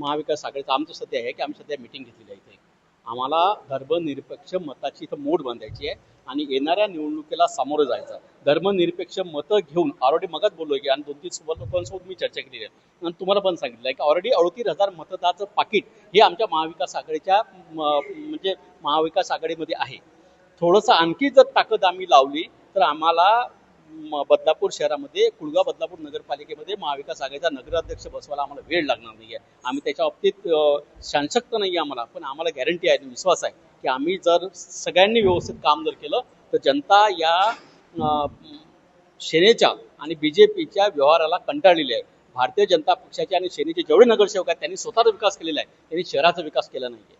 महाविकास आघाडीचं आमचं सध्या आहे की आम्ही सध्या मिटिंग घेतलेली आहे इथे. आम्हाला धर्मनिरपेक्ष मताची इथं मोड बांधायची आहे आणि येणाऱ्या निवडणुकीला सामोरं जायचं धर्मनिरपेक्ष मतं घेऊन ऑलरेडी मगच बोललो की आणि दोन तीन सोबत लोकांसोबत मी चर्चा केली आहे. आणि तुम्हाला पण सांगितलं आहे की ऑलरेडी अडतीस हजार मतदाचं पाकिट हे आमच्या महाविकास आघाडीच्या म्हणजे महाविकास आघाडीमध्ये आहे. थोडंसं आणखी जर ताकद आम्ही लावली तर आम्हाला बदलापूर शहरामध्ये कुळगाव बदलापूर नगर महाविकास आघाडीचा नगराध्यक्ष बसवायला आम्हाला वेळ लागणार नाही आहे आम्ही त्याच्या बाबतीत शांशक्त नाही आहे आम्हाला. पण आम्हाला गॅरंटी आहे विश्वास आहे की आम्ही जर सगळ्यांनी व्यवस्थित काम जर केलं तर जनता या सेनेच्या आणि बी जे पीच्या व्यवहाराला कंटाळलेली आहे. भारतीय जनता पक्षाचे आणि सेनेचे जेवढे नगरसेवक आहेत त्यांनी स्वतःचा विकास केलेला आहे. त्यांनी शहराचा विकास केला नाही आहे